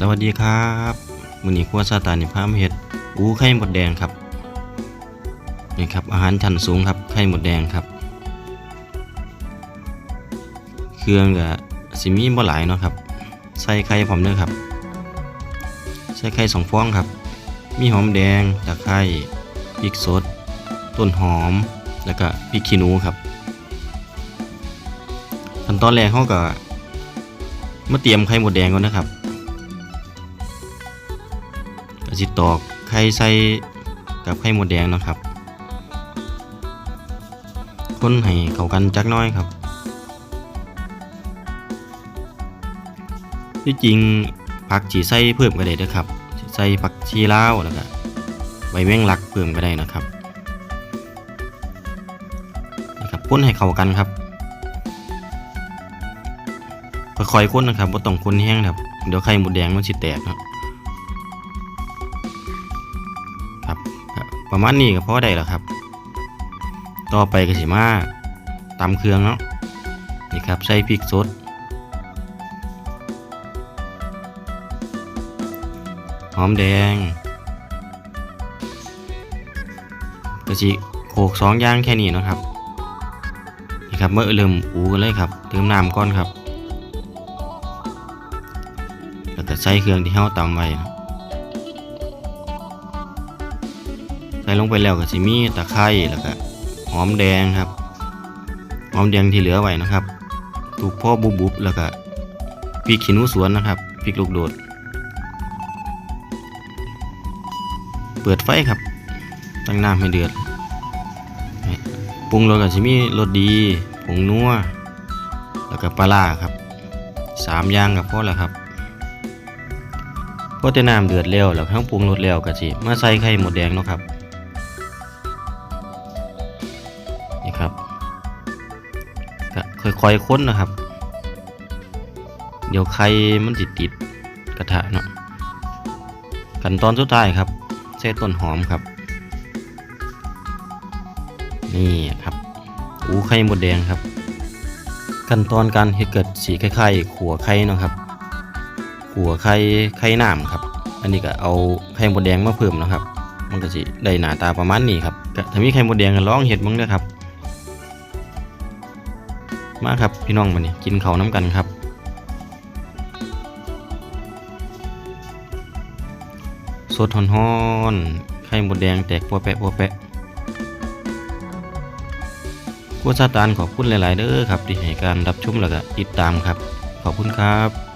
สวัสดีครับมื้อนี้ครัวซาตานิพามเฮ็ดอูไข่หมดแดงครับนี่ครับอาหารชั้นสูงครับไข่หมดแดงครับ เครื่องก็สิมีบ่หลายเนาะครับ ใส่ไข่พร้อมเด้อครับ ใส่ไข่สองฟองครับ มีหอมแดงตะไคร้พริกสด ต้นหอมแล้วก็พริกขี้หนูครับขั้นตอนแรกเขาก็มาเตรียมไข่หมดแดงก่อนนะครับ ก็สิตอกไข่ใส่กับไข่หมดแดงนะครับ คนให้เข้ากันจักน้อยครับ ที่จริงผักจีใส่เพิ่มก็ได้เด้อครับ ใส่ผักชีลาวแล้วก็ใบแมงลักเพิ่มก็ได้นะครับนะครับคนให้เข้ากันครับค่อยๆคนนะครับบ่ต้องคนแห้งครับ เดี๋ยวไข่หมดแดงมันสิแตกนะ ประมาณนี้ก็พอได้แล้วครับ ต่อไปก็สิมาตำเครื่องเนาะนี่ครับใส่พริกสดหอมแดงก็สิโขกสองย่างแค่นี้นะครับนี่ครับเมื่อเริ่มอูกันเลยครับเติมน้ำก่อนครับแล้วก็ใส่เครื่องที่เฮาตำไว้นะ ส่ลงไปแล้วก็สิมีตะไคร้แล้วก็หอมแดงครับ หอมแดงที่เหลือไว้นะครับถูกพ่อบุบบุบแล้วก็พริกขี้หนูสวนนะครับพริกลูกโดด เปิดไฟครับ ตั้งน้ำให้เดือดปรุงรสก็สิมีรสดีผงนัวแล้วก็ปลาร้าครับสามอย่างกับพอแล้วครับพอแต่น้ำเดือดแล้วแล้วทั้งปรุงรสแล้วก็สิมาใส่ไข่หมดแดงเนาะครับ ค่อยๆค้นนะครับ เดี๋ยวไข่มันติดติดกระทะเนาะขั้นตอนสุดท้ายครับใส่ต้นหอมครับ นี่ครับอูไข่หมดแดงครับขั้นตอนการเฮ็ดเกิดสีไข่ๆขัวไข่นะครับ ขัวไข่ไข่น้ำครับ อันนี้ก็เอาไข่หมดแดงมาเพิ่มนะครับ มันก็สิได้หน้าตาประมาณนี้ครับก็ถ้ามีไข่หมดแดงก็ลองเฮ็ดบ้างเด้อครับ มาครับพี่น้องมานี่กินเขาน้ำกันครับ สดฮ้อนๆไข่หมดแดงแตกปัวแปะปัวแปะกูซาตานขอบคุณหลาย ๆ เด้อครับ ที่ให้การรับชมแล้วก็ติดตามครับ ขอบคุณครับ